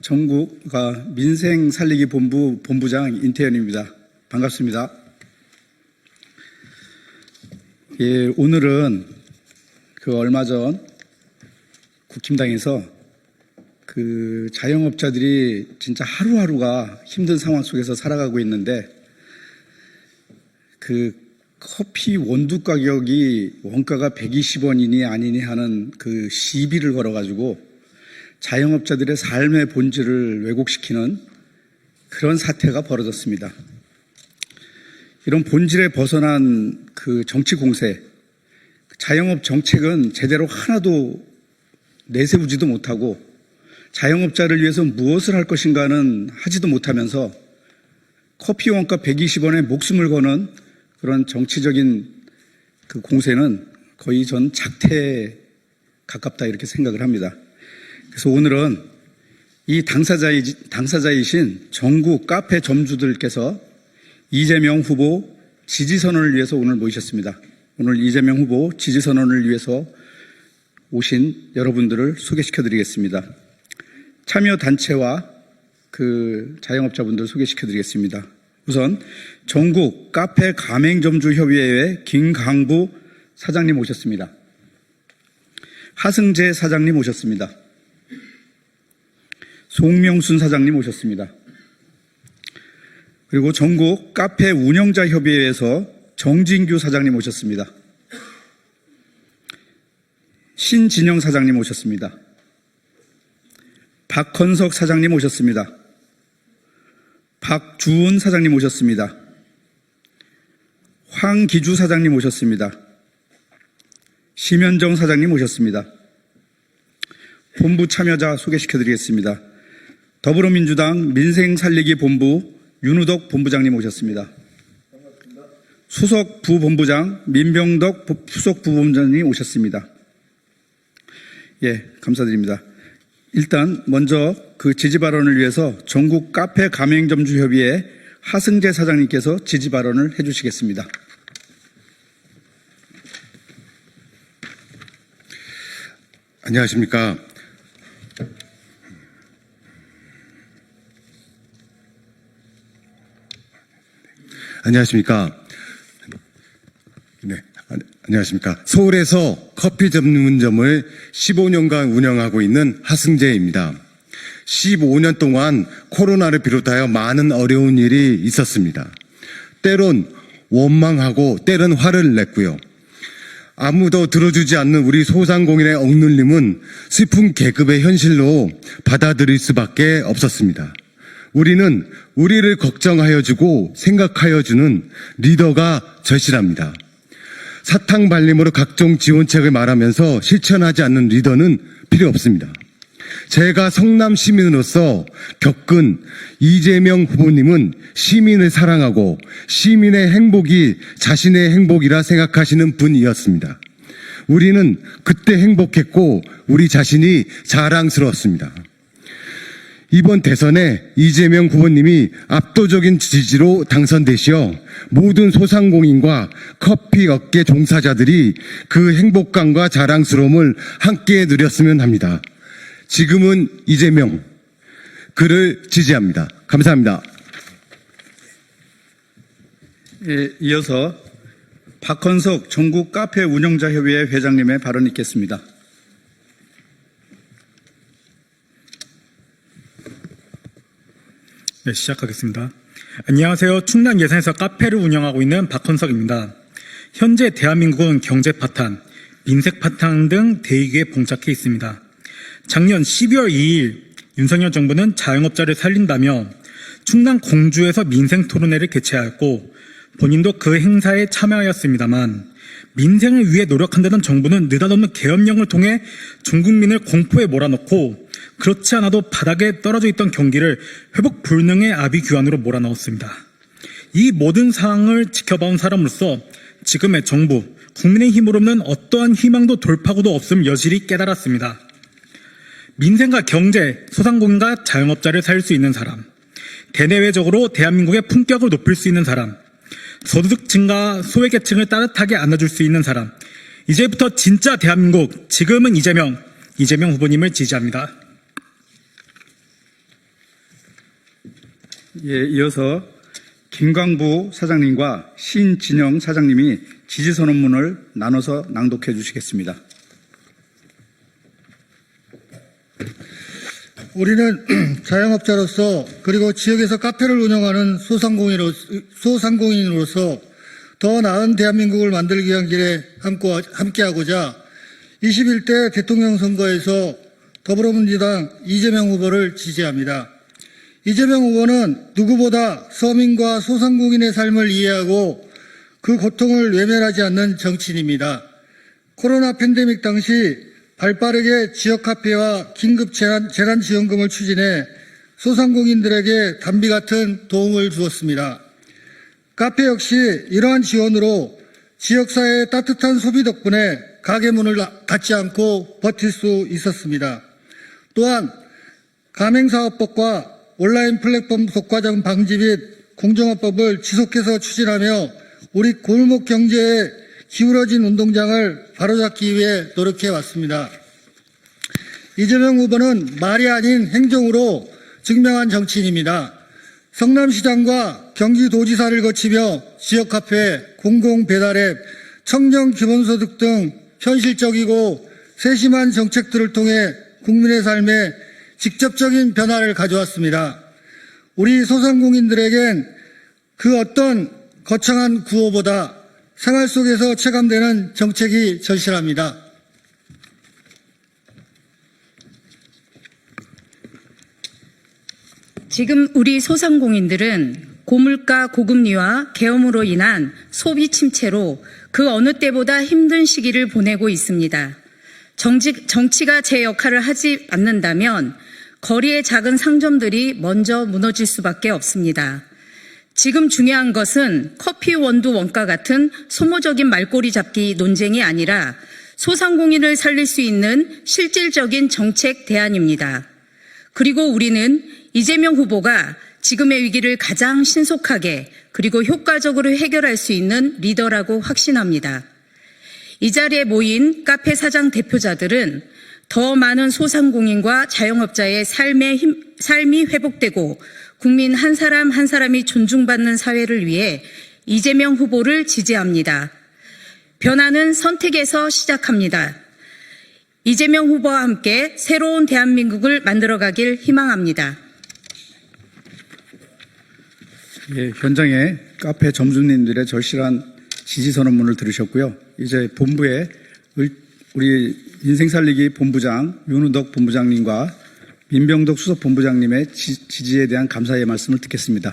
전국가 민생 살리기 본부 본부장 인태현입니다. 반갑습니다. 예, 오늘은 그 얼마 전 국힘당에서 그 자영업자들이 진짜 하루하루가 힘든 상황 속에서 살아가고 있는데 그 커피 원두 가격이 원가가 120원이니 아니니 하는 그 시비를 걸어가지고 자영업자들의 삶의 본질을 왜곡시키는 그런 사태가 벌어졌습니다. 이런 본질에 벗어난 그 정치 공세, 자영업 정책은 제대로 하나도 내세우지도 못하고 자영업자를 위해서 무엇을 할 것인가는 하지도 못하면서 커피 원가 120원에 목숨을 거는 그런 정치적인 그 공세는 거의 전 작태에 가깝다 이렇게 생각을 합니다. 그래서 오늘은 이 당사자이, 당사자이신 전국 카페 점주들께서 이재명 후보 지지선언을 위해서 오늘 모이셨습니다. 오늘 이재명 후보 지지선언을 위해서 오신 여러분들을 소개시켜 드리겠습니다. 참여 단체와 그 자영업자분들 소개시켜 드리겠습니다. 우선 전국 카페 가맹점주 협의회의 김강부 사장님 오셨습니다. 하승재 사장님 오셨습니다. 송명순 사장님 오셨습니다. 그리고 전국 카페 운영자 협의회에서 정진규 사장님 오셨습니다. 신진영 사장님 오셨습니다. 박헌석 사장님 오셨습니다. 박주은 사장님 오셨습니다. 황기주 사장님 오셨습니다. 심현정 사장님 오셨습니다. 본부 참여자 소개시켜 드리겠습니다. 더불어민주당 민생살리기 본부 윤우덕 본부장님 오셨습니다. 수석 부본부장 민병덕 수석 부본부장님 오셨습니다. 예, 감사드립니다. 일단 먼저 그 지지 발언을 위해서 전국 카페 가맹점주 협의회 하승재 사장님께서 지지 발언을 해주시겠습니다. 안녕하십니까. 안녕하십니까. 네, 안- 안녕하십니까. 서울에서 커피 전문점을 15년간 운영하고 있는 하승재입니다. 15년 동안 코로나를 비롯하여 많은 어려운 일이 있었습니다. 때론 원망하고 때론 화를 냈고요. 아무도 들어주지 않는 우리 소상공인의 억눌림은 슬픈 계급의 현실로 받아들일 수밖에 없었습니다. 우리는 우리를 걱정하여 주고 생각하여 주는 리더가 절실합니다. 사탕 발림으로 각종 지원책을 말하면서 실천하지 않는 리더는 필요 없습니다. 제가 성남 시민으로서 겪은 이재명 후보님은 시민을 사랑하고 시민의 행복이 자신의 행복이라 생각하시는 분이었습니다. 우리는 그때 행복했고 우리 자신이 자랑스러웠습니다. 이번 대선에 이재명 후보님이 압도적인 지지로 당선되시어 모든 소상공인과 커피 업계 종사자들이 그 행복감과 자랑스러움을 함께 누렸으면 합니다. 지금은 이재명 그를 지지합니다. 감사합니다. 예, 이어서 박헌석 전국 카페 운영자 협의회 회장님의 발언 있겠습니다. 네, 시작하겠습니다. 안녕하세요. 충남 예산에서 카페를 운영하고 있는 박헌석입니다. 현재 대한민국은 경제 파탄, 민생 파탄 등 대위기에 봉착해 있습니다. 작년 12월 2일 윤석열 정부는 자영업자를 살린다며 충남 공주에서 민생 토론회를 개최하였고 본인도 그 행사에 참여하였습니다만 민생을 위해 노력한다는 정부는 느닷없는 계엄령을 통해 전 국민을 공포에 몰아넣고 그렇지 않아도 바닥에 떨어져 있던 경기를 회복 불능의 아비 규환으로 몰아넣었습니다. 이 모든 상황을 지켜봐온 사람으로서 지금의 정부, 국민의 힘으로는 어떠한 희망도 돌파구도 없음 여실히 깨달았습니다. 민생과 경제, 소상공인과 자영업자를 살릴 수 있는 사람, 대내외적으로 대한민국의 품격을 높일 수 있는 사람, 소득층과 소외계층을 따뜻하게 안아줄 수 있는 사람, 이제부터 진짜 대한민국, 지금은 이재명, 이재명 후보님을 지지합니다. 예, 이어서 김광부 사장님과 신진영 사장님이 지지선언문을 나눠서 낭독해 주시겠습니다. 우리는 자영업자로서 그리고 지역에서 카페를 운영하는 소상공인으로, 소상공인으로서 더 나은 대한민국을 만들기 위한 길에 함께- 함께하고자 21대 대통령 선거에서 더불어민주당 이재명 후보를 지지합니다. 이재명 후보는 누구보다 서민과 소상공인의 삶을 이해하고 그 고통을 외면하지 않는 정치인입니다. 코로나 팬데믹 당시 발빠르게 지역 카페와 긴급 재난, 재난 지원금을 추진해 소상공인들에게 담비 같은 도움을 주었습니다. 카페 역시 이러한 지원으로 지역사회의 따뜻한 소비 덕분에 가게 문을 닫지 않고 버틸 수 있었습니다. 또한 가맹사업법과 온라인 플랫폼 독과점 방지 및 공정화법을 지속해서 추진하며 우리 골목 경제에 기울어진 운동장을 바로잡기 위해 노력해 왔습니다. 이재명 후보는 말이 아닌 행동으로 증명한 정치인입니다. 성남시장과 경기도지사를 거치며 지역 카페, 공공 배달앱, 청년 기본소득 등 현실적이고 세심한 정책들을 통해 국민의 삶에 직접적인 변화를 가져왔습니다. 우리 소상공인들에겐 그 어떤 거창한 구호보다 생활 속에서 체감되는 정책이 절실합니다. 지금 우리 소상공인들은 고물가 고금리와 계엄으로 인한 소비 침체로 그 어느 때보다 힘든 시기를 보내고 있습니다. 정치, 정치가 제 역할을 하지 않는다면 거리의 작은 상점들이 먼저 무너질 수밖에 없습니다. 지금 중요한 것은 커피 원두 원가 같은 소모적인 말꼬리 잡기 논쟁이 아니라 소상공인을 살릴 수 있는 실질적인 정책 대안입니다. 그리고 우리는 이재명 후보가 지금의 위기를 가장 신속하게 그리고 효과적으로 해결할 수 있는 리더라고 확신합니다. 이 자리에 모인 카페 사장 대표자들은 더 많은 소상공인과 자영업자의 삶의 힘, 삶이 회복되고 국민 한 사람 한 사람이 존중받는 사회를 위해 이재명 후보를 지지합니다. 변화는 선택에서 시작합니다. 이재명 후보와 함께 새로운 대한민국을 만들어가길 희망합니다. 예, 현장에 카페 점주님들의 절실한 지지 선언문을 들으셨고요. 이제 본부에 을- 우리 인생살리기 본부장 윤우덕 본부장님과 민병덕 수석 본부장님의 지, 지지에 대한 감사의 말씀을 듣겠습니다.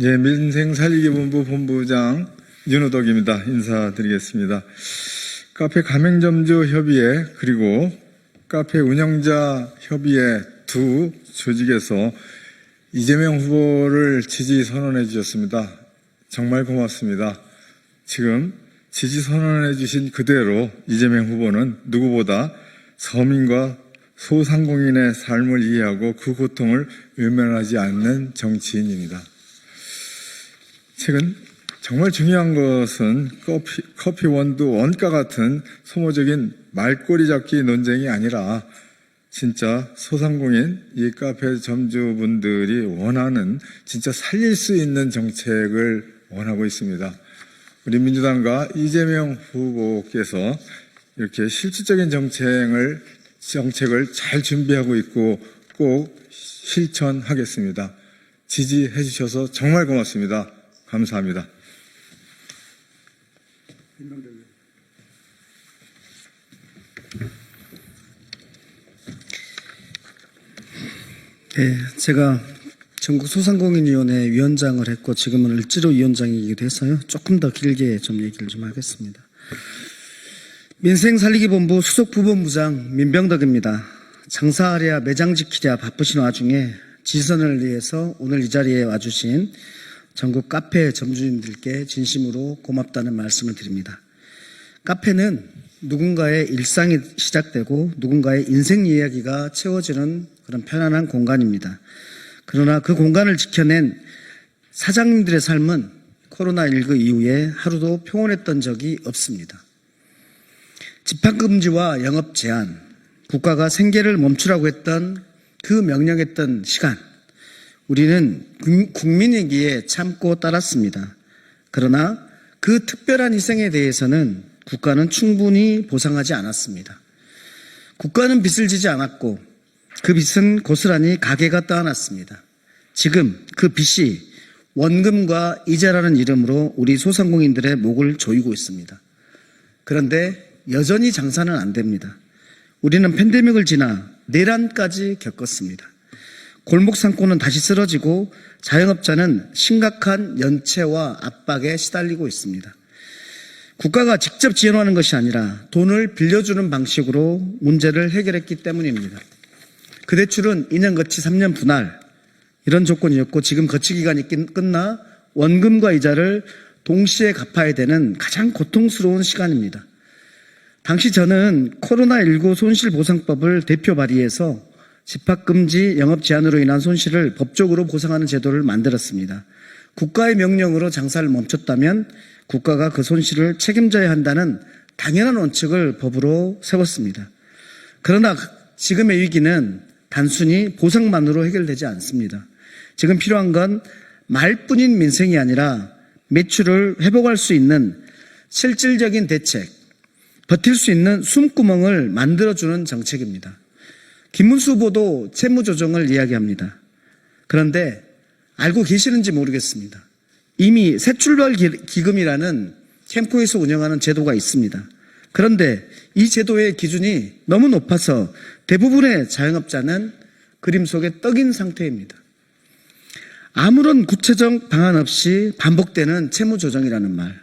예, 민생살리기 본부 본부장 윤호덕입니다. 인사드리겠습니다. 카페 가맹점주 협의회 그리고 카페 운영자 협의회 두 조직에서 이재명 후보를 지지 선언해 주셨습니다. 정말 고맙습니다. 지금 지지 선언해 주신 그대로 이재명 후보는 누구보다 서민과 소상공인의 삶을 이해하고 그 고통을 외면하지 않는 정치인입니다. 최근 정말 중요한 것은 커피, 커피 원두 원가 같은 소모적인 말꼬리 잡기 논쟁이 아니라 진짜 소상공인 이 카페 점주분들이 원하는 진짜 살릴 수 있는 정책을 원하고 있습니다. 우리 민주당과 이재명 후보께서 이렇게 실질적인 정책을 정책을 잘 준비하고 있고 꼭 실천하겠습니다. 지지해 주셔서 정말 고맙습니다. 감사합니다. 예, 제가 전국 소상공인위원회 위원장을 했고 지금은 을지로 위원장이기도 해서요. 조금 더 길게 좀 얘기를 좀 하겠습니다. 민생살리기본부 수석부본부장 민병덕입니다. 장사하랴 매장 지키랴 바쁘신 와중에 지선을 위해서 오늘 이 자리에 와주신 전국 카페 점주님들께 진심으로 고맙다는 말씀을 드립니다. 카페는 누군가의 일상이 시작되고 누군가의 인생 이야기가 채워지는 그런 편안한 공간입니다. 그러나 그 공간을 지켜낸 사장님들의 삶은 코로나19 이후에 하루도 평온했던 적이 없습니다. 집합금지와 영업 제한, 국가가 생계를 멈추라고 했던 그 명령했던 시간, 우리는 국- 국민이기에 참고 따랐습니다. 그러나 그 특별한 희생에 대해서는 국가는 충분히 보상하지 않았습니다. 국가는 빚을 지지 않았고 그 빚은 고스란히 가게가 떠안았습니다. 지금 그 빚이 원금과 이자라는 이름으로 우리 소상공인들의 목을 조이고 있습니다. 그런데 여전히 장사는 안 됩니다. 우리는 팬데믹을 지나 내란까지 겪었습니다. 골목 상권은 다시 쓰러지고 자영업자는 심각한 연체와 압박에 시달리고 있습니다. 국가가 직접 지원하는 것이 아니라 돈을 빌려주는 방식으로 문제를 해결했기 때문입니다. 그 대출은 2년 거치 3년 분할 이런 조건이었고 지금 거치 기간이 끝- 끝나 원금과 이자를 동시에 갚아야 되는 가장 고통스러운 시간입니다. 당시 저는 코로나19 손실보상법을 대표 발의해서 집합금지 영업 제한으로 인한 손실을 법적으로 보상하는 제도를 만들었습니다. 국가의 명령으로 장사를 멈췄다면 국가가 그 손실을 책임져야 한다는 당연한 원칙을 법으로 세웠습니다. 그러나 지금의 위기는 단순히 보상만으로 해결되지 않습니다. 지금 필요한 건 말뿐인 민생이 아니라 매출을 회복할 수 있는 실질적인 대책, 버틸 수 있는 숨구멍을 만들어주는 정책입니다. 김문수 후보도 채무조정을 이야기합니다. 그런데 알고 계시는지 모르겠습니다. 이미 새 출발 기- 기금이라는 캠코에서 운영하는 제도가 있습니다. 그런데 이 제도의 기준이 너무 높아서 대부분의 자영업자는 그림 속에 떡인 상태입니다. 아무런 구체적 방안 없이 반복되는 채무 조정이라는 말.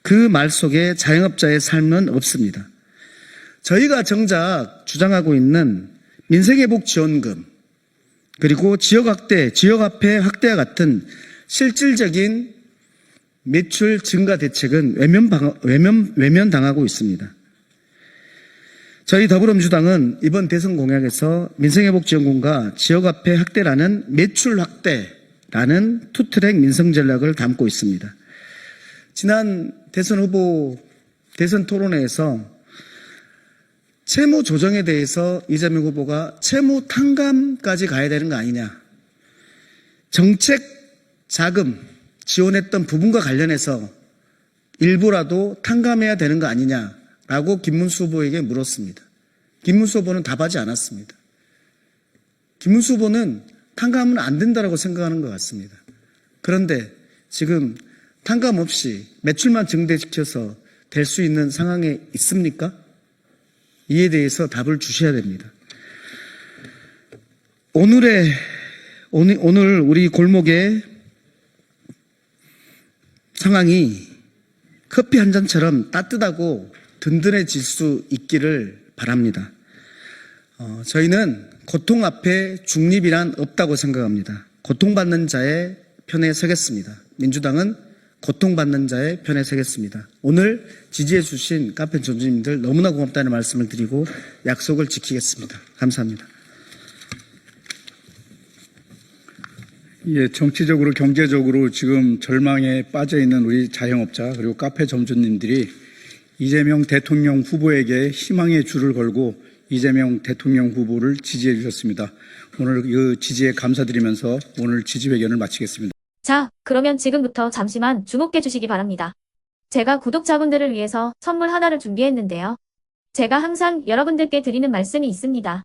그 말 속에 자영업자의 삶은 없습니다. 저희가 정작 주장하고 있는 민생회복 지원금, 그리고 지역 확대, 지역 화폐 확대와 같은 실질적인 매출 증가 대책은 외면, 방- 외면, 외면 당하고 있습니다. 저희 더불어민주당은 이번 대선 공약에서 민생회복지원금과 지역화폐 확대라는 매출 확대라는 투트랙 민생 전략을 담고 있습니다. 지난 대선 후보 대선 토론회에서 채무 조정에 대해서 이재명 후보가 채무 탕감까지 가야 되는 거 아니냐. 정책 자금 지원했던 부분과 관련해서 일부라도 탕감해야 되는 거 아니냐라고 김문수 후보에게 물었습니다. 김문수 후보는 답하지 않았습니다. 김문수 후보는 탕감은 안 된다라고 생각하는 것 같습니다. 그런데 지금 탕감 없이 매출만 증대시켜서 될 수 있는 상황에 있습니까? 이에 대해서 답을 주셔야 됩니다. 오늘의 오늘, 우리 골목의 상황이 커피 한 잔처럼 따뜻하고 든든해질 수 있기를 바랍니다. 어, 저희는 고통 앞에 중립이란 없다고 생각합니다. 고통받는 자의 편에 서겠습니다. 민주당은 고통받는 자의 편에 서겠습니다. 오늘 지지해 주신 카페 전주님들 너무나 고맙다는 말씀을 드리고 약속을 지키겠습니다. 감사합니다. 예, 정치적으로 경제적으로 지금 절망에 빠져 있는 우리 자영업자 그리고 카페 점주님들이 이재명 대통령 후보에게 희망의 줄을 걸고 이재명 대통령 후보를 지지해 주셨습니다. 오늘 그 지지에 감사드리면서 오늘 지지회견을 마치겠습니다. 자, 그러면 지금부터 잠시만 주목해 주시기 바랍니다. 제가 구독자분들을 위해서 선물 하나를 준비했는데요. 제가 항상 여러분들께 드리는 말씀이 있습니다.